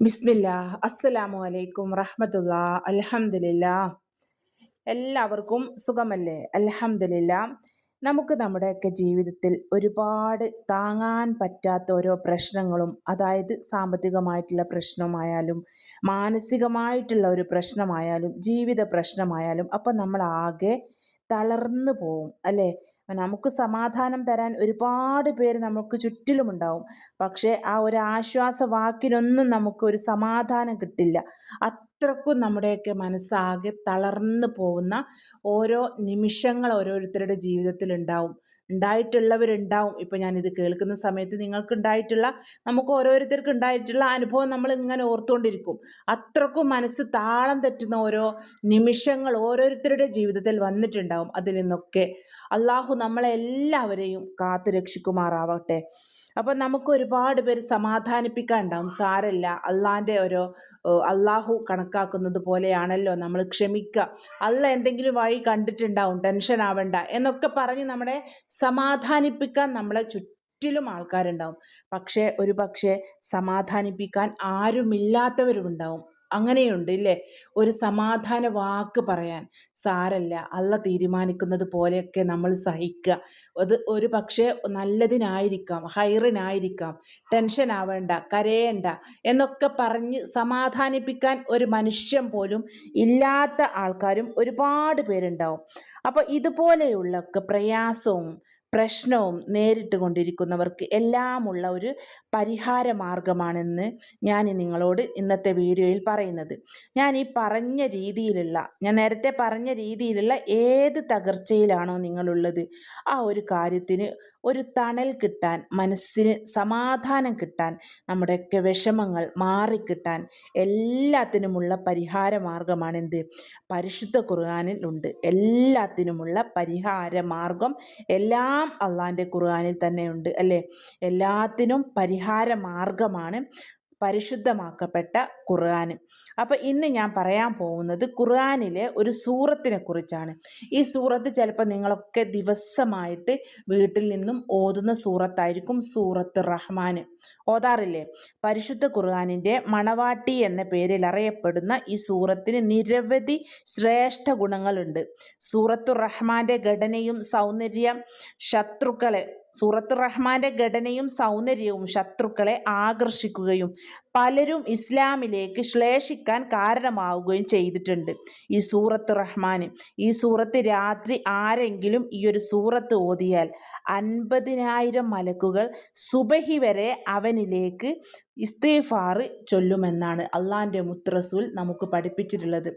ബിസ്മില്ല. അസ്സലാമു അലൈക്കും റഹ്മത്തുള്ള. അലഹമില്ല എല്ലാവർക്കും സുഖമല്ലേ? അലഹമില്ല നമുക്ക് നമ്മുടെയൊക്കെ ജീവിതത്തിൽ ഒരുപാട് താങ്ങാൻ പറ്റാത്ത ഓരോ പ്രശ്നങ്ങളും അതായത് സാമ്പത്തികമായിട്ടുള്ള പ്രശ്നമായാലും മാനസികമായിട്ടുള്ള ഒരു പ്രശ്നമായാലും ജീവിത പ്രശ്നമായാലും അപ്പം നമ്മൾ തളർന്നു പോവും അല്ലേ? നമുക്ക് സമാധാനം തരാൻ ഒരുപാട് പേര് നമുക്ക് ചുറ്റിലുമുണ്ടാവും പക്ഷേ ആ ഒരു ആശ്വാസ വാക്കിനൊന്നും നമുക്ക് ഒരു സമാധാനം കിട്ടില്ല. അത്രക്കും നമ്മുടെയൊക്കെ മനസ്സാകെ തളർന്നു പോകുന്ന ഓരോ നിമിഷങ്ങൾ ഓരോരുത്തരുടെ ജീവിതത്തിൽ ഉണ്ടാവും ഉണ്ടായിട്ടുള്ളവരുണ്ടാവും. ഞാൻ ഞാനിത് കേൾക്കുന്ന സമയത്ത് നിങ്ങൾക്ക് ഉണ്ടായിട്ടുള്ള നമുക്ക് ഓരോരുത്തർക്ക് ഉണ്ടായിട്ടുള്ള അനുഭവം നമ്മൾ ഇങ്ങനെ ഓർത്തുകൊണ്ടിരിക്കും അത്രക്കും മനസ്സ് താളം തെറ്റുന്ന ഓരോ നിമിഷങ്ങൾ ഓരോരുത്തരുടെ ജീവിതത്തിൽ വന്നിട്ടുണ്ടാവും അതിൽ നിന്നൊക്കെ. അള്ളാഹു നമ്മളെ എല്ലാവരെയും കാത്തു രക്ഷിക്കുമാറാവട്ടെ അപ്പം നമുക്ക് ഒരുപാട് പേര് സമാധാനിപ്പിക്കാൻ ഉണ്ടാവും സാരല്ല അള്ളാന്റെ ഒരു അള്ളാഹു കണക്കാക്കുന്നത് പോലെയാണല്ലോ നമ്മൾ ക്ഷമിക്കുക അല്ല എന്തെങ്കിലും വഴി കണ്ടിട്ടുണ്ടാവും ടെൻഷൻ ആവണ്ട എന്നൊക്കെ പറഞ്ഞ് നമ്മളെ സമാധാനിപ്പിക്കാൻ നമ്മളെ ചുറ്റിലും ആൾക്കാരുണ്ടാവും. പക്ഷേ ഒരു പക്ഷേ സമാധാനിപ്പിക്കാൻ ആരുമില്ലാത്തവരുമുണ്ടാവും. അങ്ങനെയുണ്ട് ഇല്ലേ? ഒരു സമാധാന വാക്ക് പറയാൻ സാരല്ല. അല്ല തീരുമാനിക്കുന്നത് പോലെയൊക്കെ നമ്മൾ സഹിക്കുക. അത് ഒരു പക്ഷേ നല്ലതിനായിരിക്കാം ഹൈറിനായിരിക്കാം. ടെൻഷൻ ആവേണ്ട കരയേണ്ട എന്നൊക്കെ പറഞ്ഞ് സമാധാനിപ്പിക്കാൻ ഒരു മനുഷ്യൻ പോലും ഇല്ലാത്ത ആൾക്കാരും ഒരുപാട് പേരുണ്ടാവും. അപ്പോൾ ഇതുപോലെയുള്ള പ്രയാസവും പ്രശ്നവും നേരിട്ട് കൊണ്ടിരിക്കുന്നവർക്ക് എല്ലാമുള്ള ഒരു പരിഹാര മാർഗമാണെന്ന് ഞാൻ നിങ്ങളോട് ഇന്നത്തെ വീഡിയോയിൽ പറയുന്നത്. ഞാൻ ഈ പറഞ്ഞ രീതിയിലുള്ള ഞാൻ നേരത്തെ പറഞ്ഞ രീതിയിലുള്ള ഏത് തകർച്ചയിലാണോ നിങ്ങളുള്ളത് ആ ഒരു കാര്യത്തിന് ഒരു തണൽ കിട്ടാൻ മനസ്സിന് സമാധാനം കിട്ടാൻ നമ്മുടെയൊക്കെ വിഷമങ്ങൾ മാറിക്കിട്ടാൻ എല്ലാത്തിനുമുള്ള പരിഹാര മാർഗമാണെന്ത് പരിശുദ്ധ ഖുർആാനിൽ ഉണ്ട്. എല്ലാത്തിനുമുള്ള പരിഹാര മാർഗം എല്ലാം അള്ളാന്റെ ഖുർആാനിൽ തന്നെയുണ്ട് അല്ലേ? എല്ലാത്തിനും പരിഹാര മാർഗമാണ് പരിശുദ്ധമാക്കപ്പെട്ട ഖുർആൻ. അപ്പോൾ ഇന്ന് ഞാൻ പറയാൻ പോകുന്നത് ഖുർആനിലെ ഒരു സൂറത്തിനെ കുറിച്ചാണ്. ഈ സൂറത്ത് ചിലപ്പോൾ നിങ്ങളൊക്കെ ദിവസമായിട്ട് വീട്ടിൽ നിന്നും ഓതുന്ന സൂറത്തായിരിക്കും സൂറത്ത് റഹ്മാൻ. ഓതാറില്ലേ? പരിശുദ്ധ ഖുർആാനിന്റെ മണവാട്ടി എന്ന പേരിൽ അറിയപ്പെടുന്ന ഈ സൂറത്തിന് നിരവധി ശ്രേഷ്ഠ ഗുണങ്ങളുണ്ട്. സൂറത്തു റഹ്മാന്റെ ഘടനയും സൗന്ദര്യം ശത്രുക്കളെ സൂറത്ത് റഹ്മാന്റെ ഘടനയും സൗന്ദര്യവും ശത്രുക്കളെ ആകർഷിക്കുകയും പലരും ഇസ്ലാമിലേക്ക് ശ്ലേഷിക്കാൻ കാരണമാവുകയും ചെയ്തിട്ടുണ്ട്. ഈ സൂറത്ത് റഹ്മാൻ ഈ സൂറത്ത് രാത്രി ആരെങ്കിലും ഈ ഒരു സൂറത്ത് ഓതിയാൽ അൻപതിനായിരം മലക്കുകൾ സുബഹി വരെ അവനിലേക്ക് ഇസ്തീഫാറ് ചൊല്ലുമെന്നാണ് അള്ളാന്റെ മുത്രസൂൽ നമുക്ക് പഠിപ്പിച്ചിട്ടുള്ളത്.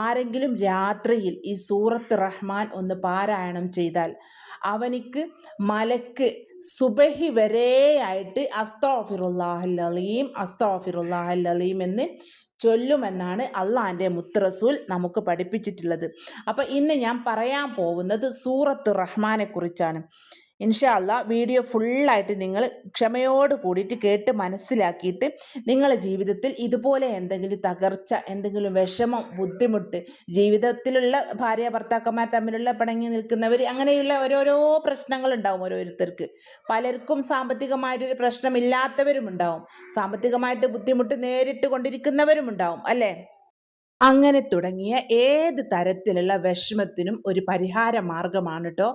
ആരെങ്കിലും രാത്രിയിൽ ഈ സൂറത്ത് റഹ്മാൻ ഒന്ന് പാരായണം ചെയ്താൽ അവനിക്ക് മലക്ക് സുബഹി വരെയായിട്ട് അസ്തോഫിറുല്ലാഹല്ലീം അസ്തോഫിറുല്ലാഹല്ലീം എന്ന് ചൊല്ലുമെന്നാണ് അള്ളാന്റെ മുത്തറസൂൽ നമുക്ക് പഠിപ്പിച്ചിട്ടുള്ളത്. അപ്പോൾ ഇന്ന് ഞാൻ പറയാൻ പോകുന്നത് സൂറത്ത് റഹ്മാനെ കുറിച്ചാണ്. ഇൻഷാല്ല വീഡിയോ ഫുള്ളായിട്ട് നിങ്ങൾ ക്ഷമയോട് കൂടിയിട്ട് കേട്ട് മനസ്സിലാക്കിയിട്ട് നിങ്ങളുടെ ജീവിതത്തിൽ ഇതുപോലെ എന്തെങ്കിലും തകർച്ച എന്തെങ്കിലും വിഷമം ബുദ്ധിമുട്ട് ജീവിതത്തിലുള്ള ഭാര്യ ഭർത്താക്കന്മാർ തമ്മിലുള്ള പിണങ്ങി നിൽക്കുന്നവർ അങ്ങനെയുള്ള ഓരോരോ പ്രശ്നങ്ങൾ ഉണ്ടാവും ഓരോരുത്തർക്ക്. പലർക്കും സാമ്പത്തികമായിട്ടൊരു പ്രശ്നമില്ലാത്തവരും ഉണ്ടാവും സാമ്പത്തികമായിട്ട് ബുദ്ധിമുട്ട് നേരിട്ട് കൊണ്ടിരിക്കുന്നവരും ഉണ്ടാവും അല്ലേ? അങ്ങനെ തുടങ്ങിയ ഏത് തരത്തിലുള്ള വിഷമത്തിനും ഒരു പരിഹാര മാർഗമാണ് കേട്ടോ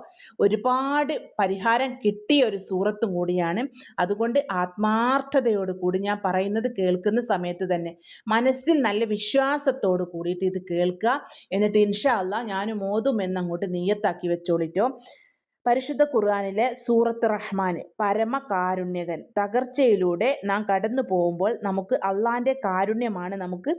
ഒരുപാട് പരിഹാരം കിട്ടിയ ഒരു സൂറത്തും കൂടിയാണ്. അതുകൊണ്ട് ആത്മാർത്ഥതയോട് കൂടി ഞാൻ പറയുന്നത് കേൾക്കുന്ന സമയത്ത് തന്നെ മനസ്സിൽ നല്ല വിശ്വാസത്തോട് കൂടിയിട്ട് ഇത് കേൾക്കുക. എന്നിട്ട് ഇൻഷാ അല്ല ഞാനും ഓതും എന്നങ്ങോട്ട് നീയത്താക്കി വെച്ചോളിട്ടോ. പരിശുദ്ധ ഖുർആാനിലെ സൂറത്ത് റഹ്മാൻ പരമകാരുണ്യകൻ. തകർച്ചയിലൂടെ നാം കടന്നു പോകുമ്പോൾ നമുക്ക് അള്ളാന്റെ കാരുണ്യമാണ് നമുക്ക്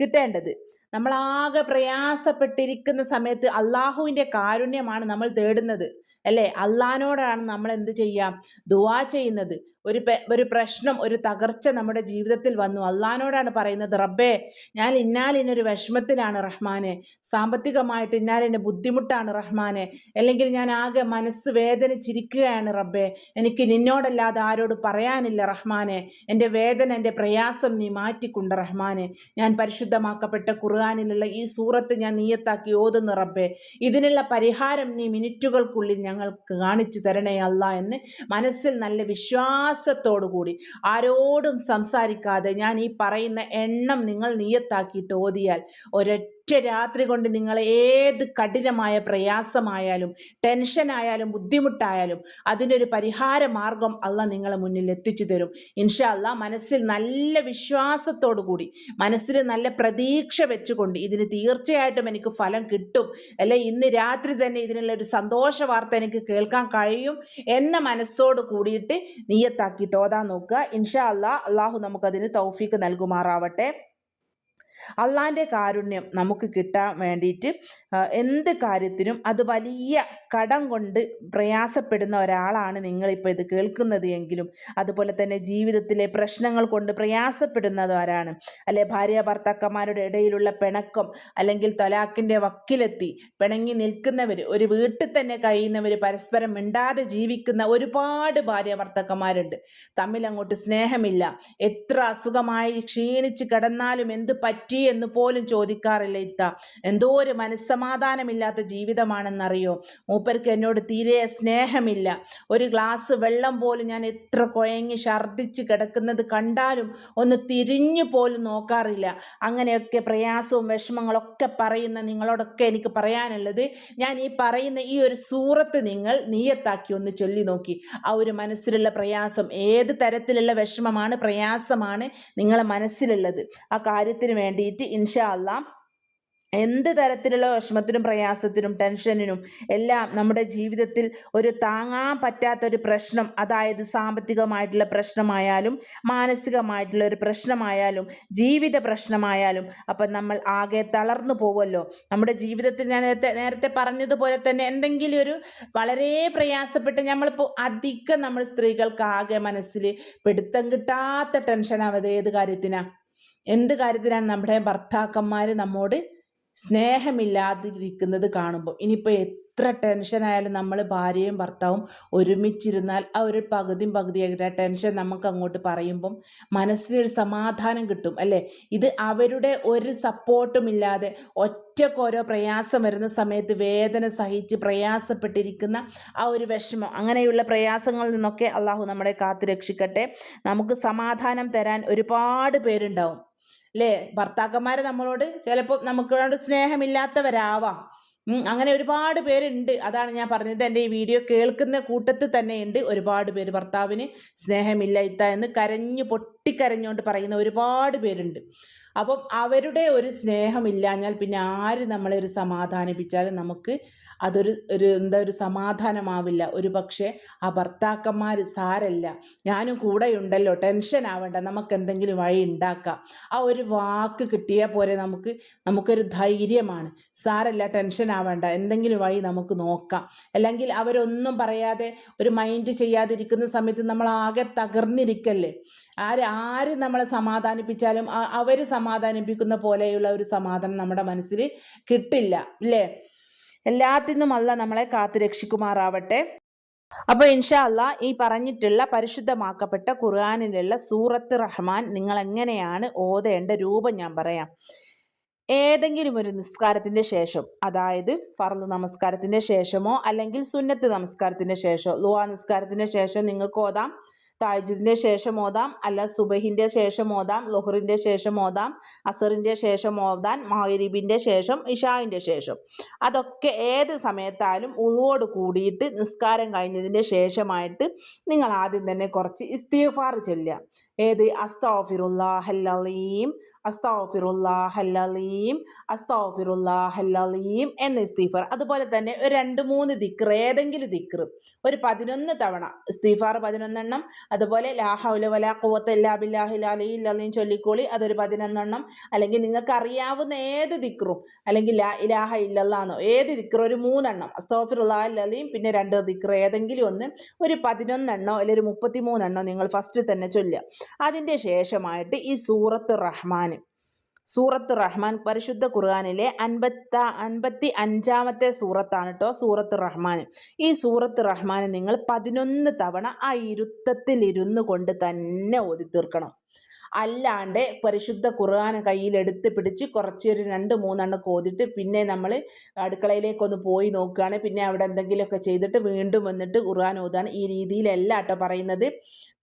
കിട്ടേണ്ടത്. നമ്മളാകെ പ്രയാസപ്പെട്ടിരിക്കുന്ന സമയത്ത് അള്ളാഹുവിന്റെ കാരുണ്യമാണ് നമ്മൾ തേടുന്നത്. അല്ലേ? അള്ളഹാനോടാണ് നമ്മൾ എന്ത് ചെയ്യുക ദുവാ ചെയ്യുന്നത്. ഒരു ഒരു പ്രശ്നം ഒരു തകർച്ച നമ്മുടെ ജീവിതത്തിൽ വന്നു. അള്ളഹാനോടാണ് പറയുന്നത് റബ്ബേ ഞാൻ ഇന്നാലിന്നൊരു വിഷമത്തിലാണ് റഹ്മാനെ. സാമ്പത്തികമായിട്ട് ഇന്നാലിന്റെ ബുദ്ധിമുട്ടാണ് റഹ്മാനെ. അല്ലെങ്കിൽ ഞാൻ ആകെ മനസ്സ് വേദനിച്ചിരിക്കുകയാണ് റബ്ബേ. എനിക്ക് നിന്നോടല്ലാതെ ആരോട് പറയാനില്ല റഹ്മാനെ. എന്റെ വേദന എന്റെ പ്രയാസം നീ മാറ്റിക്കൊണ്ട് റഹ്മാനെ. ഞാൻ പരിശുദ്ധമാക്കപ്പെട്ട ഖുർആാനിലുള്ള ഈ സൂറത്ത് ഞാൻ നീയത്താക്കി ഓതുന്ന റബ്ബേ. ഇതിനുള്ള പരിഹാരം നീ മിനിറ്റുകൾക്കുള്ളിൽ ഞങ്ങൾക്ക് കാണിച്ചു തരണേ അല്ല എന്ന് മനസ്സിൽ നല്ല വിശ്വാസം കൂടി ആരോടും സംസാരിക്കാതെ ഞാൻ ഈ പറയുന്ന എണ്ണം നിങ്ങൾ നിയത്താക്കിയിട്ട് ഓതിയാൽ ഒരൊറ്റ രാത്രി കൊണ്ട് നിങ്ങൾ ഏത് കഠിനമായ പ്രയാസമായാലും ടെൻഷനായാലും ബുദ്ധിമുട്ടായാലും അതിനൊരു പരിഹാര മാർഗം അല്ല നിങ്ങളെ മുന്നിൽ എത്തിച്ചു തരും. ഇൻഷാ മനസ്സിൽ നല്ല വിശ്വാസത്തോടു കൂടി മനസ്സിൽ നല്ല പ്രതീക്ഷ വെച്ചുകൊണ്ട് ഇതിന് തീർച്ചയായിട്ടും എനിക്ക് ഫലം കിട്ടും. അല്ലെ ഇന്ന് രാത്രി തന്നെ ഇതിനുള്ള ഒരു സന്തോഷ വാർത്ത എനിക്ക് കേൾക്കാൻ കഴിയും എന്ന മനസ്സോട് കൂടിയിട്ട് നീയത്താക്കിയിട്ട് ഓതാൻ നോക്കുക. ഇൻഷാ അല്ലാ അള്ളാഹു നമുക്കതിന് തൗഫീക്ക് നൽകുമാറാവട്ടെ. അള്ളാന്റെ കാരുണ്യം നമുക്ക് കിട്ടാൻ വേണ്ടിയിട്ട് എന്ത് കാര്യത്തിനും അത് വലിയ കടം കൊണ്ട് പ്രയാസപ്പെടുന്ന ഒരാളാണ് നിങ്ങളിപ്പോൾ ഇത് കേൾക്കുന്നത് എങ്കിലും. അതുപോലെ തന്നെ ജീവിതത്തിലെ പ്രശ്നങ്ങൾ കൊണ്ട് പ്രയാസപ്പെടുന്നവരാണ് അല്ലെ ഭാര്യ ഭർത്താക്കന്മാരുടെ ഇടയിലുള്ള പിണക്കം അല്ലെങ്കിൽ തൊലാക്കിന്റെ വക്കിലെത്തി പിണങ്ങി നിൽക്കുന്നവർ ഒരു വീട്ടിൽ തന്നെ കഴിയുന്നവർ പരസ്പരം മിണ്ടാതെ ജീവിക്കുന്ന ഒരുപാട് ഭാര്യ ഭർത്താക്കന്മാരുണ്ട്. തമ്മിൽ അങ്ങോട്ട് സ്നേഹമില്ല. എത്ര അസുഖമായി ക്ഷീണിച്ച് കിടന്നാലും എന്ത് എന്ന് പോലും ചോദിക്കാറില്ല ഇത്ത. എന്തോ ഒരു മനസ്സമാധാനമില്ലാത്ത ജീവിതമാണെന്നറിയോ? മൂപ്പർക്ക് എന്നോട് തീരെ സ്നേഹമില്ല. ഒരു ഗ്ലാസ് വെള്ളം പോലും ഞാൻ എത്ര കുഴങ്ങി ഛർദ്ദിച്ച് കിടക്കുന്നത് കണ്ടാലും ഒന്ന് തിരിഞ്ഞു പോലും നോക്കാറില്ല. അങ്ങനെയൊക്കെ പ്രയാസവും വിഷമങ്ങളൊക്കെ പറയുന്ന നിങ്ങളോടൊക്കെ എനിക്ക് പറയാനുള്ളത് ഞാൻ ഈ പറയുന്ന ഈ ഒരു സൂറത്ത് നിങ്ങൾ നീയത്താക്കി ഒന്ന് ചൊല്ലി നോക്കി. ആ ഒരു മനസ്സിലുള്ള പ്രയാസം ഏത് തരത്തിലുള്ള വിഷമമാണ് പ്രയാസമാണ് നിങ്ങളെ മനസ്സിലുള്ളത്. ആ കാര്യത്തിന് വേണ്ടിയിട്ട് ഇൻഷാ എന്ത് തരത്തിലുള്ള വിഷമത്തിനും പ്രയാസത്തിനും ടെൻഷനിനും എല്ലാം നമ്മുടെ ജീവിതത്തിൽ ഒരു താങ്ങാൻ പറ്റാത്ത ഒരു പ്രശ്നം അതായത് സാമ്പത്തികമായിട്ടുള്ള പ്രശ്നമായാലും മാനസികമായിട്ടുള്ള ഒരു പ്രശ്നമായാലും ജീവിത പ്രശ്നമായാലും അപ്പം നമ്മൾ ആകെ തളർന്നു പോവുമല്ലോ. നമ്മുടെ ജീവിതത്തിൽ ഞാൻ നേരത്തെ നേരത്തെ പറഞ്ഞതുപോലെ തന്നെ എന്തെങ്കിലും ഒരു വളരെ പ്രയാസപ്പെട്ട് നമ്മളിപ്പോൾ അധികം നമ്മൾ സ്ത്രീകൾക്ക് ആകെ മനസ്സിൽ പിടുത്തം കിട്ടാത്ത ടെൻഷനാവത് ഏത് കാര്യത്തിനാ? എന്ത് കാര്യത്തിലാണ് നമ്മുടെ ഭർത്താക്കന്മാർ നമ്മോട് സ്നേഹമില്ലാതിരിക്കുന്നത് കാണുമ്പോൾ? ഇനിയിപ്പോൾ എത്ര ടെൻഷൻ ആയാലും നമ്മൾ ഭാര്യയും ഭർത്താവും ഒരുമിച്ചിരുന്നാൽ ആ ഒരു പകുതിയും പകുതിയായിട്ട് ആ ടെൻഷൻ നമുക്ക് അങ്ങോട്ട് പറയുമ്പം മനസ്സിനൊരു സമാധാനം കിട്ടും അല്ലേ? ഇത് അവരുടെ ഒരു സപ്പോർട്ടും ഇല്ലാതെ ഒറ്റയ്ക്ക് ഓരോ പ്രയാസം വരുന്ന സമയത്ത് വേദന സഹിച്ച് പ്രയാസപ്പെട്ടിരിക്കുന്ന ആ ഒരു വിഷമം. അങ്ങനെയുള്ള പ്രയാസങ്ങളിൽ നിന്നൊക്കെ അള്ളാഹു നമ്മളെ കാത്തു രക്ഷിക്കട്ടെ. നമുക്ക് സമാധാനം തരാൻ ഒരുപാട് പേരുണ്ടാവും. അല്ലേ ഭർത്താക്കന്മാർ നമ്മളോട് ചിലപ്പോൾ നമുക്കോട് സ്നേഹമില്ലാത്തവരാവാം. അങ്ങനെ ഒരുപാട് പേരുണ്ട്. അതാണ് ഞാൻ പറഞ്ഞത്. എന്റെ ഈ വീഡിയോ കേൾക്കുന്ന കൂട്ടത്തിൽ തന്നെയുണ്ട്. ഒരുപാട് പേര് ഭർത്താവിന് സ്നേഹമില്ല ഇത്ത എന്ന് കരഞ്ഞു പൊട്ടിക്കരഞ്ഞുകൊണ്ട് പറയുന്ന ഒരുപാട് പേരുണ്ട്. അപ്പം അവരുടെ ഒരു സ്നേഹമില്ലാഞ്ഞാൽ പിന്നെ ആര് നമ്മളെ ഒരു സമാധാനിപ്പിച്ചാലും നമുക്ക് അതൊരു ഒരു എന്താ ഒരു സമാധാനമാവില്ല. ഒരു പക്ഷേ ആ ഭർത്താക്കന്മാർ സാരല്ല. ഞാനും കൂടെ ഉണ്ടല്ലോ ടെൻഷൻ ആവേണ്ട. നമുക്ക് എന്തെങ്കിലും വഴി ഉണ്ടാക്കാം ആ ഒരു വാക്ക് കിട്ടിയാൽ പോലെ നമുക്ക് നമുക്കൊരു ധൈര്യമാണ്. സാരല്ല ടെൻഷൻ ആവേണ്ട. എന്തെങ്കിലും വഴി നമുക്ക് നോക്കാം. അല്ലെങ്കിൽ അവരൊന്നും പറയാതെ ഒരു മൈൻഡ് ചെയ്യാതിരിക്കുന്ന സമയത്ത് നമ്മൾ ആകെ തകർന്നിരിക്കല്ലേ? ആര് ആര് നമ്മളെ സമാധാനിപ്പിച്ചാലും അവർ സമാധാനിപ്പിക്കുന്ന പോലെയുള്ള ഒരു സമാധാനം നമ്മുടെ മനസ്സിൽ കിട്ടില്ല. എല്ലാത്തിനും അല്ല നമ്മളെ കാത്തു രക്ഷിക്കുമാറാവട്ടെ. അപ്പോൾ ഇൻഷാ അല്ലാ ഈ പറഞ്ഞിട്ടുള്ള പരിശുദ്ധമാക്കപ്പെട്ട ഖുർആാനിലുള്ള സൂറത്ത് റഹ്മാൻ നിങ്ങൾ എങ്ങനെയാണ് ഓതേണ്ട രൂപം ഞാൻ പറയാം. ഏതെങ്കിലും ഒരു നിസ്കാരത്തിന്റെ ശേഷം അതായത് ഫർദ് നമസ്കാരത്തിന്റെ ശേഷമോ അല്ലെങ്കിൽ സുന്നത്ത് നമസ്കാരത്തിന്റെ ശേഷമോ ലുവാ നിസ്കാരത്തിന്റെ ശേഷം നിങ്ങൾക്ക് ഓതാം. താജ്ജുദിന്റെ ശേഷം ഓതാം അല്ല സുബഹിന്റെ ശേഷം ഓതാം ലൊഹറിന്റെ ശേഷം ഓതാം അസറിന്റെ ശേഷം ഓതാൻ മഹരീബിന്റെ ശേഷം ഇഷായിന്റെ ശേഷം. അതൊക്കെ ഏത് സമയത്തായാലും ഉളുവോട് കൂടിയിട്ട് നിസ്കാരം കഴിഞ്ഞതിന്റെ ശേഷമായിട്ട് നിങ്ങൾ ആദ്യം തന്നെ കുറച്ച് ഇസ്തീഫാർ ചൊല്ലുക. ഏത്? അസ്താഫിറുല്ലാഹല്ലീം അസ്താഫിറുല്ലാഹല്ലീം അസ്തോഫിറുല്ലാഹല്ലീം എന്ന ഇസ്തീഫർ. അതുപോലെ തന്നെ ഒരു രണ്ട് മൂന്ന് ദിക്ർ ഏതെങ്കിലും ദിക്ർ ഒരു പതിനൊന്ന് തവണ. ഇസ്തീഫാർ പതിനൊന്നെണ്ണം അതുപോലെ ലാഹൗല വലാ ഖുവത്ത ഇല്ലാ ബില്ലാഹി ചൊല്ലിക്കോളി അതൊരു പതിനൊന്നെണ്ണം. അല്ലെങ്കിൽ നിങ്ങൾക്ക് അറിയാവുന്ന ഏത് ദിക്റും അല്ലെങ്കിൽ ലാ ഇലാഹ ഇല്ലല്ലാന്നോ ഏത് ദിക്ർ ഒരു മൂന്നെണ്ണം. അസ്തോഫിറുല്ലാഹല്ലീം പിന്നെ രണ്ട് ദിക്ർ ഏതെങ്കിലും ഒന്ന് ഒരു പതിനൊന്നെണ്ണോ അല്ലെങ്കിൽ ഒരു മുപ്പത്തിമൂന്നെണ്ണോ നിങ്ങൾ ഫസ്റ്റ് തന്നെ ചൊല്ലുക. അതിന്റെ ശേഷമായിട്ട് ഈ സൂറത്ത് റഹ്മാൻ സൂറത്ത് റഹ്മാൻ പരിശുദ്ധ ഖുർആാനിലെ അൻപത്ത അൻപത്തി അഞ്ചാമത്തെ സൂറത്താണ് കേട്ടോ സൂറത്ത് റഹ്മാൻ. ഈ സൂറത്ത് റഹ്മാൻ നിങ്ങൾ പതിനൊന്ന് തവണ ആ ഇരുത്തത്തിൽ ഇരുന്ന് കൊണ്ട് തന്നെ ഓതി തീർക്കണം. അല്ലാണ്ട് പരിശുദ്ധ ഖുർആൻ കയ്യിലെടുത്ത് പിടിച്ച് കുറച്ച് ഒരു രണ്ട് മൂന്നെണ്ണം കോതിട്ട് പിന്നെ നമ്മൾ അടുക്കളയിലേക്കൊന്ന് പോയി നോക്കുകയാണ് പിന്നെ അവിടെ എന്തെങ്കിലുമൊക്കെ ചെയ്തിട്ട് വീണ്ടും വന്നിട്ട് ഖുർആൻ ഓതാണ് ഈ രീതിയിലല്ല കേട്ടോ പറയുന്നത്.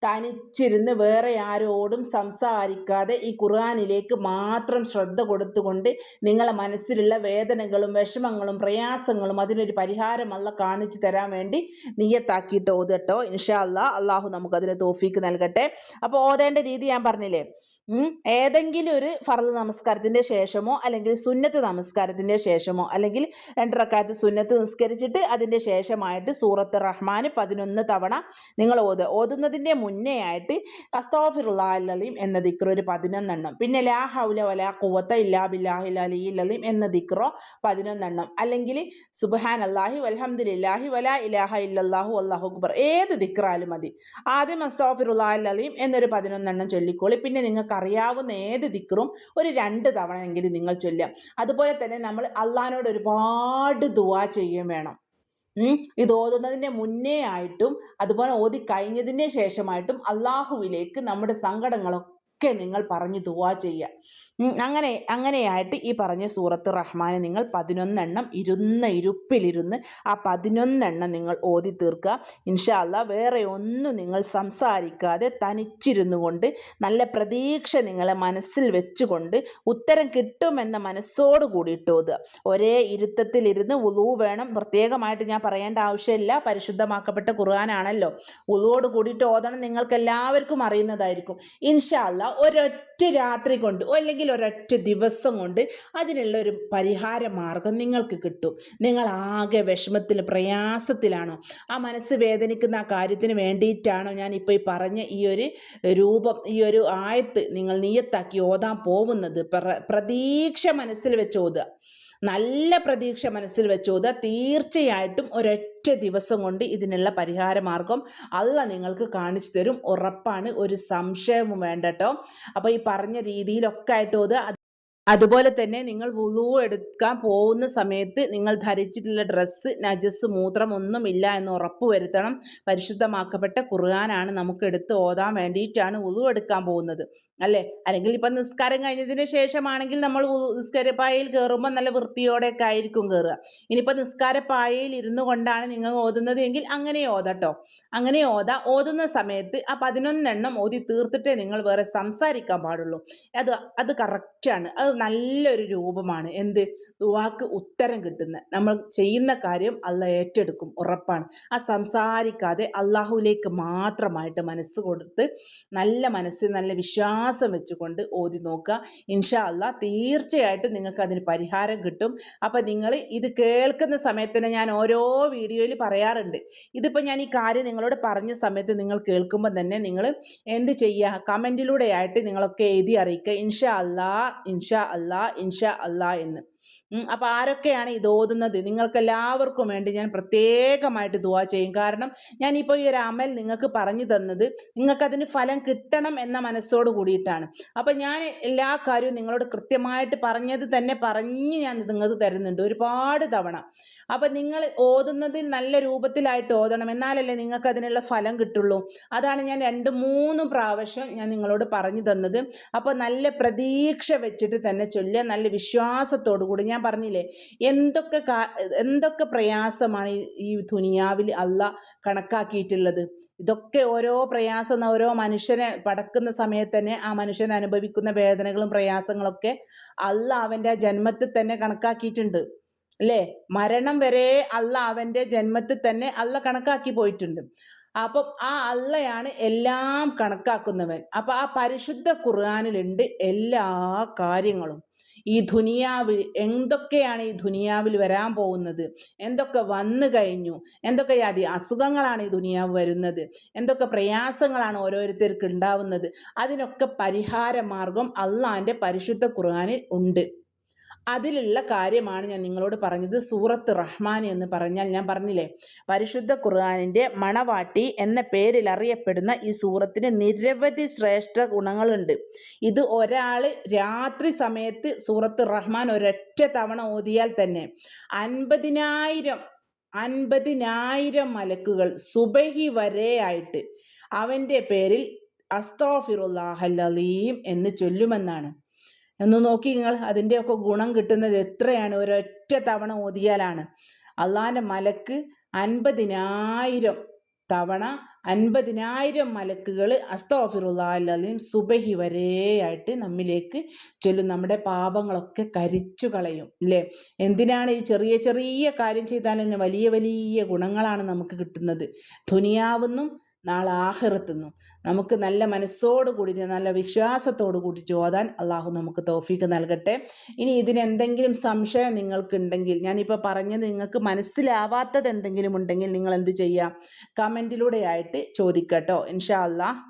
തനിച്ചിരുന്ന് വേറെ ആരോടും സംസാരിക്കാതെ ഈ ഖുർആാനിലേക്ക് മാത്രം ശ്രദ്ധ കൊടുത്തുകൊണ്ട് നിങ്ങളെ മനസ്സിലുള്ള വേദനകളും വിഷമങ്ങളും പ്രയാസങ്ങളും അതിനൊരു പരിഹാരം അല്ല കാണിച്ചു തരാൻ വേണ്ടി നീയത്താക്കിയിട്ട് ഓതട്ടോ ഇൻഷാ അല്ലാ അള്ളാഹു നമുക്കതിന് തോഫീക്ക് നൽകട്ടെ. അപ്പോൾ ഓതേണ്ട രീതി ഞാൻ പറഞ്ഞില്ലേ? ഏതെങ്കിലും ഒരു ഫർദ് നമസ്കാരത്തിന്റെ ശേഷമോ അല്ലെങ്കിൽ സുന്നത്ത് നമസ്കാരത്തിന്റെ ശേഷമോ അല്ലെങ്കിൽ രണ്ടരക്കാലത്ത് സുന്നത്ത് നിസ്കരിച്ചിട്ട് അതിന്റെ ശേഷമായിട്ട് സൂറത്ത് റഹ്മാൻ പതിനൊന്ന് തവണ നിങ്ങൾ ഓത്. ഓതുന്നതിന്റെ മുന്നേ ആയിട്ട് അസ്തോഫിറുല്ലാഹലീം എന്ന ദിക്റോ ഒരു പതിനൊന്നെണ്ണം. പിന്നെ ലാ ഹൗല വല കുവത്ത ഇല്ലാ ബില്ലാഹി അലീലീം എന്ന ദിക്റോ പതിനൊന്നെണ്ണം. അല്ലെങ്കിൽ സുബ്ഹാൻ അള്ളാഹി വൽഹംദുലില്ലാഹി വല ഇലാഹ ഇല്ലാഹു അള്ളാഹു അക്ബർ. ഏത് ദിക്റാലും മതി. ആദ്യം അസ്തോഫിറുല്ലാഹലീം എന്നൊരു പതിനൊന്നെണ്ണം ചൊല്ലിക്കോളി. പിന്നെ നിങ്ങൾക്ക് അറിയാവുന്ന ഏത് ദിക്കറും ഒരു രണ്ട് തവണ എങ്കിലും നിങ്ങൾ ചൊല്ലാം അതുപോലെ തന്നെ നമ്മൾ അള്ളഹാനോട് ഒരുപാട് ദുവാ ചെയ്യുകയും വേണം. ഇത് ഓതുന്നതിന്റെ മുന്നേ ആയിട്ടും അതുപോലെ ഓതി കഴിഞ്ഞതിന്റെ ശേഷമായിട്ടും അള്ളാഹുവിലേക്ക് നമ്മുടെ സങ്കടങ്ങളൊക്കെ നിങ്ങൾ പറഞ്ഞ് ദുവാ ചെയ്യുക അങ്ങനെ അങ്ങനെയായിട്ട് ഈ പറഞ്ഞ സൂറത്ത് റഹ്മാനെ നിങ്ങൾ പതിനൊന്നെണ്ണം ഇരുന്ന ഇരുപ്പിലിരുന്ന് ആ പതിനൊന്നെണ്ണം നിങ്ങൾ ഓതി തീർക്കുക. ഇൻഷാല്ല വേറെ ഒന്നും നിങ്ങൾ സംസാരിക്കാതെ തനിച്ചിരുന്നു കൊണ്ട് നല്ല പ്രതീക്ഷ നിങ്ങളെ മനസ്സിൽ വെച്ചുകൊണ്ട് ഉത്തരം കിട്ടുമെന്ന മനസ്സോട് കൂടിയിട്ട് ഓതുക. ഒരേ ഇരുത്തത്തിലിരുന്ന് ഉളു വേണം. പ്രത്യേകമായിട്ട് ഞാൻ പറയേണ്ട ആവശ്യമില്ല. പരിശുദ്ധമാക്കപ്പെട്ട കുറുകാനാണല്ലോ ഉളുവോട് കൂടിയിട്ട് ഓതണം നിങ്ങൾക്ക് എല്ലാവർക്കും അറിയുന്നതായിരിക്കും. ഇൻഷാല്ല ഒരൊറ്റ രാത്രി കൊണ്ട് അല്ലെങ്കിൽ ഒരൊറ്റ ദിവസം കൊണ്ട് അതിനുള്ള ഒരു പരിഹാര മാർഗം നിങ്ങൾക്ക് കിട്ടും. നിങ്ങൾ ആകെ വിഷമത്തിൽ പ്രയാസത്തിലാണോ? ആ മനസ്സ് വേദനിക്കുന്ന ആ കാര്യത്തിന് വേണ്ടിയിട്ടാണോ ഞാൻ ഇപ്പോൾ ഈ പറഞ്ഞ ഈ ഒരു രൂപം ഈ ഒരു ആയത്ത് നിങ്ങൾ നീയത്താക്കി ഓതാൻ പോകുന്നത്? പ്ര- പ്രതീക്ഷ മനസ്സിൽ വെച്ച് ഓതുക. നല്ല പ്രതീക്ഷ മനസ്സിൽ വെച്ചോത് തീർച്ചയായിട്ടും ഒരൊറ്റ ദിവസം കൊണ്ട് ഇതിനുള്ള പരിഹാര മാർഗം അല്ല നിങ്ങൾക്ക് കാണിച്ചു തരും. ഉറപ്പാണ്. ഒരു സംശയവും വേണ്ട കേട്ടോ അപ്പോൾ ഈ പറഞ്ഞ രീതിയിലൊക്കെ ആയിട്ടോത് അതുപോലെ തന്നെ നിങ്ങൾ വുളു എടുക്കാൻ പോകുന്ന സമയത്ത് നിങ്ങൾ ധരിച്ചിട്ടുള്ള ഡ്രസ്സ് നജസ് മൂത്രം ഒന്നും ഇല്ല എന്ന് ഉറപ്പ് വരുത്തണം. പരിശുദ്ധമാക്കപ്പെട്ട ഖുർആനാണ് നമുക്ക് എടുത്ത് ഓതാൻ വേണ്ടിയിട്ടാണ് വുളു എടുക്കാൻ പോകുന്നത്. അല്ലേ? അല്ലെങ്കിൽ ഇപ്പം നിസ്കാരം കഴിഞ്ഞതിന് ശേഷമാണെങ്കിൽ നമ്മൾ നിസ്കാരപ്പായയിൽ കയറുമ്പോൾ നല്ല വൃത്തിയോടെയൊക്കെ ആയിരിക്കും കയറുക ഇനിയിപ്പോൾ നിസ്കാരപ്പായയിൽ ഇരുന്നു കൊണ്ടാണ് നിങ്ങൾ ഓതുന്നത് എങ്കിൽ അങ്ങനെ ഓതട്ടോ. അങ്ങനെ ഓതാ ഓതുന്ന സമയത്ത് ആ പതിനൊന്നെണ്ണം ഓതി തീർത്തിട്ടേ നിങ്ങൾ വേറെ സംസാരിക്കാൻ പാടുള്ളൂ. അത് അത് കറക്റ്റാണ് അത് നല്ലൊരു രൂപമാണ്. എന്ത്? ദുവാക്ക് ഉത്തരം കിട്ടുന്ന നമ്മൾ ചെയ്യുന്ന കാര്യം അല്ല ഏറ്റെടുക്കും ഉറപ്പാണ്. ആ സംസാരിക്കാതെ അള്ളാഹുവിലേക്ക് മാത്രമായിട്ട് മനസ്സ് കൊടുത്ത് നല്ല മനസ്സിൽ നല്ല വിശ്വാസം വെച്ചുകൊണ്ട് ഓതി നോക്കുക. ഇൻഷാ അല്ല തീർച്ചയായിട്ടും നിങ്ങൾക്ക് അതിന് പരിഹാരം കിട്ടും. അപ്പം നിങ്ങൾ ഇത് കേൾക്കുന്ന സമയത്ത് തന്നെ ഞാൻ ഓരോ വീഡിയോയിൽ പറയാറുണ്ട്. ഇതിപ്പോൾ ഞാൻ ഈ കാര്യം നിങ്ങളോട് പറഞ്ഞ സമയത്ത് നിങ്ങൾ കേൾക്കുമ്പോൾ തന്നെ നിങ്ങൾ എന്ത് ചെയ്യുക? കമന്റിലൂടെ ആയിട്ട് നിങ്ങളൊക്കെ എഴുതി അറിയിക്കുക. ഇൻഷാ അല്ലാ ഇൻഷാ അല്ലാ ഇൻഷാ അല്ലാ എന്ന്. അപ്പോൾ ആരൊക്കെയാണ് ഇത് ഓതുന്നത് നിങ്ങൾക്ക് എല്ലാവർക്കും വേണ്ടി ഞാൻ പ്രത്യേകമായിട്ട് ദുവാ ചെയ്യും. കാരണം ഞാനിപ്പോൾ ഈ ഒരു അമൽ നിങ്ങൾക്ക് പറഞ്ഞു തന്നത് നിങ്ങൾക്കതിന് ഫലം കിട്ടണം എന്ന മനസ്സോട് കൂടിയിട്ടാണ്. അപ്പം ഞാൻ എല്ലാ കാര്യവും നിങ്ങളോട് കൃത്യമായിട്ട് പറഞ്ഞത് തന്നെ പറഞ്ഞ് ഞാൻ നിങ്ങൾക്ക് തരുന്നുണ്ട് ഒരുപാട് തവണ. അപ്പം നിങ്ങൾ ഓതുന്നതിൽ നല്ല രൂപത്തിലായിട്ട് ഓതണം. എന്നാലല്ലേ നിങ്ങൾക്ക് അതിനുള്ള ഫലം കിട്ടുള്ളൂ. അതാണ് ഞാൻ രണ്ട് മൂന്ന് പ്രാവശ്യം ഞാൻ നിങ്ങളോട് പറഞ്ഞു തന്നത്. അപ്പോൾ നല്ല പ്രതീക്ഷ വെച്ചിട്ട് തന്നെ ചൊല്ലുക. നല്ല വിശ്വാസത്തോടു കൂടി ഞാൻ പറഞ്ഞില്ലേ? എന്തൊക്കെ എന്തൊക്കെ പ്രയാസമാണ് ഈ- ദുനിയാവിൽ അല്ല കണക്കാക്കിയിട്ടുള്ളത്? ഇതൊക്കെ ഓരോ പ്രയാസം ഓരോ മനുഷ്യനെ പടക്കുന്ന സമയത്ത് തന്നെ ആ മനുഷ്യൻ അനുഭവിക്കുന്ന വേദനകളും പ്രയാസങ്ങളൊക്കെ അല്ല അവന്റെ ജന്മത്തിൽ തന്നെ കണക്കാക്കിയിട്ടുണ്ട്. അല്ലേ? മരണം വരെ അല്ല അവന്റെ ജന്മത്തിൽ തന്നെ അല്ല കണക്കാക്കി പോയിട്ടുണ്ട്. അപ്പം ആ അല്ലയാണ് എല്ലാം കണക്കാക്കുന്നവൻ. അപ്പം ആ പരിശുദ്ധ ഖുർആാനിലുണ്ട് എല്ലാ കാര്യങ്ങളും. ഈ ദുനിയാവിൽ എന്തൊക്കെയാണ് ഈ ദുനിയാവിൽ വരാൻ പോകുന്നത്? എന്തൊക്കെ വന്നു കഴിഞ്ഞു? എന്തൊക്കെ അതി അസുഖങ്ങളാണ് ഈ ദുനിയാവ് വരുന്നത്? എന്തൊക്കെ പ്രയാസങ്ങളാണ് ഓരോരുത്തർക്ക് ഉണ്ടാവുന്നത്? അതിനൊക്കെ പരിഹാര മാർഗം അള്ളാന്റെ പരിശുദ്ധ ഖുർആാനിൽ ഉണ്ട്. അതിലുള്ള കാര്യമാണ് ഞാൻ നിങ്ങളോട് പറഞ്ഞത്. സൂറത്ത് റഹ്മാൻ എന്ന് പറഞ്ഞാൽ ഞാൻ പറഞ്ഞില്ലേ? പരിശുദ്ധ ഖുർആാനിന്റെ മണവാട്ടി എന്ന പേരിൽ അറിയപ്പെടുന്ന ഈ സൂറത്തിന് നിരവധി ശ്രേഷ്ഠ ഗുണങ്ങളുണ്ട്. ഇത് ഒരാൾ രാത്രി സമയത്ത് സൂറത്ത് റഹ്മാൻ ഒരൊറ്റ തവണ ഓതിയാൽ തന്നെ അൻപതിനായിരം അൻപതിനായിരം മലക്കുകൾ സുബഹി വരെയായിട്ട് അവന്റെ പേരിൽ അസ്തോഫിറുല്ലാഹല്ലീം എന്ന് ചൊല്ലുമെന്നാണ്. ഒന്ന് നോക്കി നിങ്ങൾ അതിന്റെയൊക്കെ ഗുണം കിട്ടുന്നത് എത്രയാണ്? ഒരൊറ്റ തവണ ഓതിയാലാണ്. അള്ളാന്റെ മലക്ക് അൻപതിനായിരം തവണ അൻപതിനായിരം മലക്കുകൾ അസ്തോഫിറുല്ലാലും സുബഹി വരെയായിട്ട് നമ്മിലേക്ക് ചൊല്ലും. നമ്മുടെ പാപങ്ങളൊക്കെ കരിച്ചു കളയും അല്ലേ എന്തിനാണ് ഈ ചെറിയ ചെറിയ കാര്യം ചെയ്താൽ തന്നെ വലിയ വലിയ ഗുണങ്ങളാണ് നമുക്ക് കിട്ടുന്നത്. ദുനിയാവുന്നും നാളെ ആഹിറത്തുനിന്നും നമുക്ക് നല്ല മനസ്സോട് കൂടി നല്ല വിശ്വാസത്തോട് കൂടി ഓതാൻ അള്ളാഹു നമുക്ക് തോഫീക്ക് നൽകട്ടെ. ഇനി ഇതിനെന്തെങ്കിലും സംശയം നിങ്ങൾക്കുണ്ടെങ്കിൽ ഞാനിപ്പോൾ പറഞ്ഞത് നിങ്ങൾക്ക് മനസ്സിലാവാത്തത് എന്തെങ്കിലും ഉണ്ടെങ്കിൽ നിങ്ങൾ എന്ത് ചെയ്യാം കമന്റിലൂടെ ആയിട്ട് ചോദിക്കട്ടോ. ഇൻഷാ അള്ളാഹ്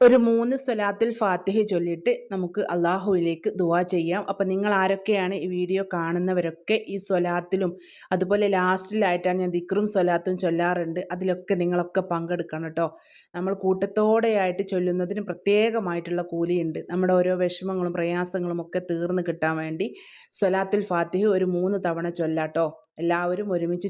ഒരു മൂന്ന് സ്വലാത്തിൽ ഫാത്തിഹ ചൊല്ലിയിട്ട് നമുക്ക് അള്ളാഹുവിലേക്ക് ദുവാ ചെയ്യാം. അപ്പം നിങ്ങൾ ആരൊക്കെയാണ് ഈ വീഡിയോ കാണുന്നവരൊക്കെ ഈ സ്വലാത്തിലും അതുപോലെ ലാസ്റ്റിലായിട്ടാണ് ഞാൻ ദിക്റും സ്വലാത്തും ചൊല്ലാറുണ്ട്. അതിലൊക്കെ നിങ്ങളൊക്കെ പങ്കെടുക്കണം കേട്ടോ. നമ്മൾ കൂട്ടത്തോടെയായിട്ട് ചൊല്ലുന്നതിന് പ്രത്യേകമായിട്ടുള്ള കൂലിയുണ്ട്. നമ്മുടെ ഓരോ വിഷമങ്ങളും പ്രയാസങ്ങളും ഒക്കെ തീർന്നു കിട്ടാൻ വേണ്ടി സ്വലാത്തിൽ ഫാത്തിഹ ഒരു മൂന്ന് തവണ ചൊല്ലാട്ടോ എല്ലാവരും ഒരുമിച്ച്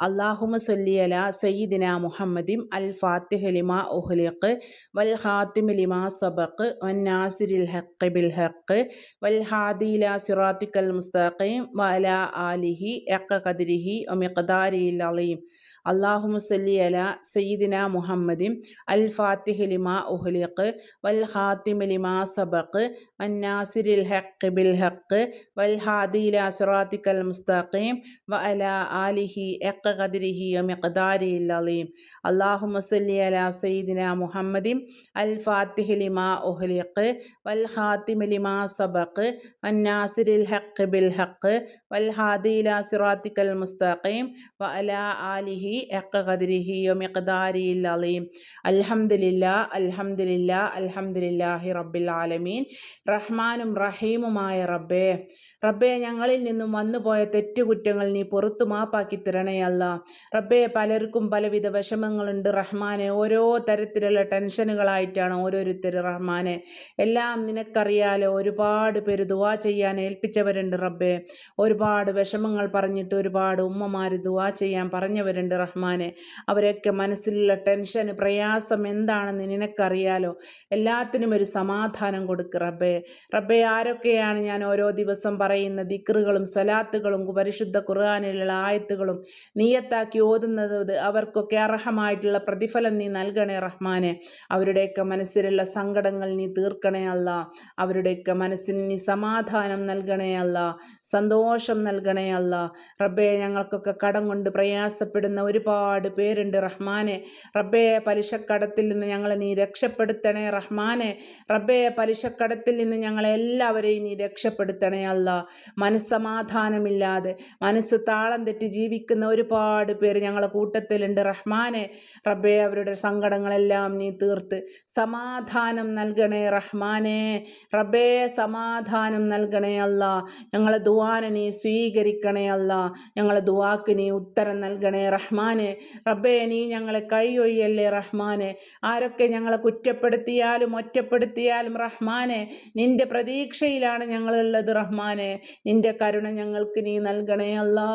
അള്ളാഹുമ സൊല്ലിയല സയ്യിദിന മുഹമ്മദിം അൽ ഫാത്തിഹ ലിമ ഉഹ്ലിഖ് വൽ ഹാത്തിമ ലിമ സബക്ക് വൻ നാസിരിൽ ഹക്ക് ബിൽ ഹക്ക് വൽ ഹാദില സിറാത്തിക്കൽ മുസ്തഖീം വല ആലിഹി എക്ക കദിരിഹി ഒമിഖദാരിയിൽ അലീം അള്ളാഹുമുസല്ലി അല സയ്യിദിന മുഹമ്മദിം അൽ ഫാത്തിഹിലിമ ഉഹ്ലിഖ് വൽ ഹാത്തിമിലിമ സബക്ക് വന്നാസിരിൽ ഹക്ക് ബിൽ ഹക്ക് വൽ ഹാദില സുറാത്തിക്കൽ മുസ്തഖീം വ അല ആലിഹി എക്ക ഖദിരിഹി മിഖ്ദാരി അലീം. അള്ളാഹുമുസല്ലി അല സയ്യിദിന മുഹമ്മദിം അൽ ഫാത്തിഹിലിമ ഉഹ്ലിഖ് വൽ ഹാത്തിമിലിമ സബക്ക് വന്നാസിരിൽ ഹക്ക് ബിൽ ഹക്ക് വൽ ഹാദില സുറാത്തിക്കൽ മുസ്തഖീം വ അല ആലിഹി എക്ക കതിരിഹി ഒമിഖദാരിയിൽ അലീം അൽഹംദില്ല അൽഹംദില്ല റബ്ബിൽ ആലമീൻ. റഹ്മാനും റഹീമുമായ റബ്ബേ റബ്ബേ ഞങ്ങളിൽ നിന്നും വന്നുപോയ തെറ്റുകുറ്റങ്ങൾ നീ പുറത്തു മാപ്പാക്കി തരണയല്ല റബ്ബേ പലർക്കും പലവിധ വിഷമങ്ങളുണ്ട്. റഹ്മാനെ ഓരോ തരത്തിലുള്ള ടെൻഷനുകളായിട്ടാണ് ഓരോരുത്തർ റഹ്മാനെ. എല്ലാം നിനക്കറിയാലോ ഒരുപാട് പേര് ദുവാ ചെയ്യാൻ ഏൽപ്പിച്ചവരുണ്ട് റബ്ബേ. ഒരുപാട് വിഷമങ്ങൾ പറഞ്ഞിട്ട് ഒരുപാട് ഉമ്മമാർ ദുവാ ചെയ്യാൻ പറഞ്ഞവരുണ്ട് റഹ്മാനെ. അവരൊക്കെ മനസ്സിലുള്ള ടെൻഷൻ പ്രയാസം എന്താണെന്ന് നിനക്കറിയാലോ? എല്ലാത്തിനും ഒരു സമാധാനം കൊടുക്ക് റബ്ബേ. റബ്ബേ ആരൊക്കെയാണ് ഞാൻ ഓരോ ദിവസം പറയുന്ന ദിക്റുകളും സലാത്തുകളും പരിശുദ്ധ ഖുർആാനിലുള്ള ആയത്തുകളും നീയത്താക്കി ഓതുന്നത് അവർക്കൊക്കെ അർഹമായിട്ടുള്ള പ്രതിഫലം നീ നൽകണേ റഹ്മാനെ. അവരുടെയൊക്കെ മനസ്സിലുള്ള സങ്കടങ്ങൾ നീ തീർക്കണേ അല്ല. അവരുടെയൊക്കെ മനസ്സിന് നീ സമാധാനം നൽകണേ അല്ല. സന്തോഷം നൽകണേ അല്ല. റബ്ബെ ഞങ്ങൾക്കൊക്കെ കടം കൊണ്ട് പ്രയാസപ്പെടുന്ന ഒരുപാട് പേരുണ്ട്. റഹ്മാനെ റബ്ബേ പലിശക്കടത്തിൽ നിന്ന് ഞങ്ങളെ നീ രക്ഷപ്പെടുത്തണേ. റഹ്മാനെ റബ്ബേ പലിശക്കടത്തിൽ നിന്ന് ഞങ്ങളെ എല്ലാവരെയും നീ രക്ഷപ്പെടുത്തണേ അല്ല. മനസ്സമാധാനമില്ലാതെ മനസ്സ് താളം തെറ്റി ജീവിക്കുന്ന ഒരുപാട് പേര് ഞങ്ങളെ കൂട്ടത്തിലുണ്ട്. റഹ്മാനെ റബ്ബേ അവരുടെ സങ്കടങ്ങളെല്ലാം നീ തീർത്ത് സമാധാനം നൽകണേ. റഹ്മാനെ റബ്ബേ സമാധാനം നൽകണേ അല്ല. ഞങ്ങളെ ദുവാനെ നീ സ്വീകരിക്കണേ അല്ല. ഞങ്ങളെ ദുവാക്ക് നീ ഉത്തരം നൽകണേ. റഹ്മാനെ റബ്ബേ നീ ഞങ്ങളെ കൈയൊഴിയല്ലേ റഹ്മാനെ. ആരൊക്കെ ഞങ്ങളെ കുറ്റപ്പെടുത്തിയാലും ഒറ്റപ്പെടുത്തിയാലും റഹ്മാനെ നിന്റെ പ്രതീക്ഷയിലാണ് ഞങ്ങളുള്ളത് റഹ്മാനെ. നിന്റെ കരുണ ഞങ്ങൾക്ക് നീ നൽകണേ അല്ലാ.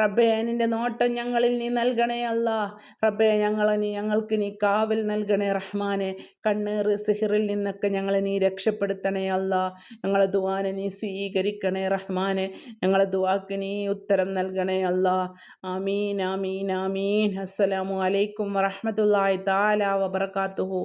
റബ്ബേ നിന്റെ നോട്ടം ഞങ്ങളിൽ നീ നൽകണേ അല്ലാ. റബ്ബേ ഞങ്ങളെ നീ ഞങ്ങൾക്ക് നീ കാവൽ നൽകണേ റഹ്മാനെ. കണ്ണീർ സിഹിറിൽ നിന്നൊക്കെ ഞങ്ങളെ നീ രക്ഷപ്പെടുത്തണേ അല്ലാ. ഞങ്ങളെ ദുവാനെ നീ സ്വീകരിക്കണേ റഹ്മാനെ. ഞങ്ങളെ ദുവാക്ക് നീ ഉത്തരം നൽകണേ അല്ലാ. ആമീൻ ആമീൻ ആമീൻ. അസ്സലാമു അലൈക്കും വറഹമത്തല്ലാഹി താല വബർക്കാത്തുഹു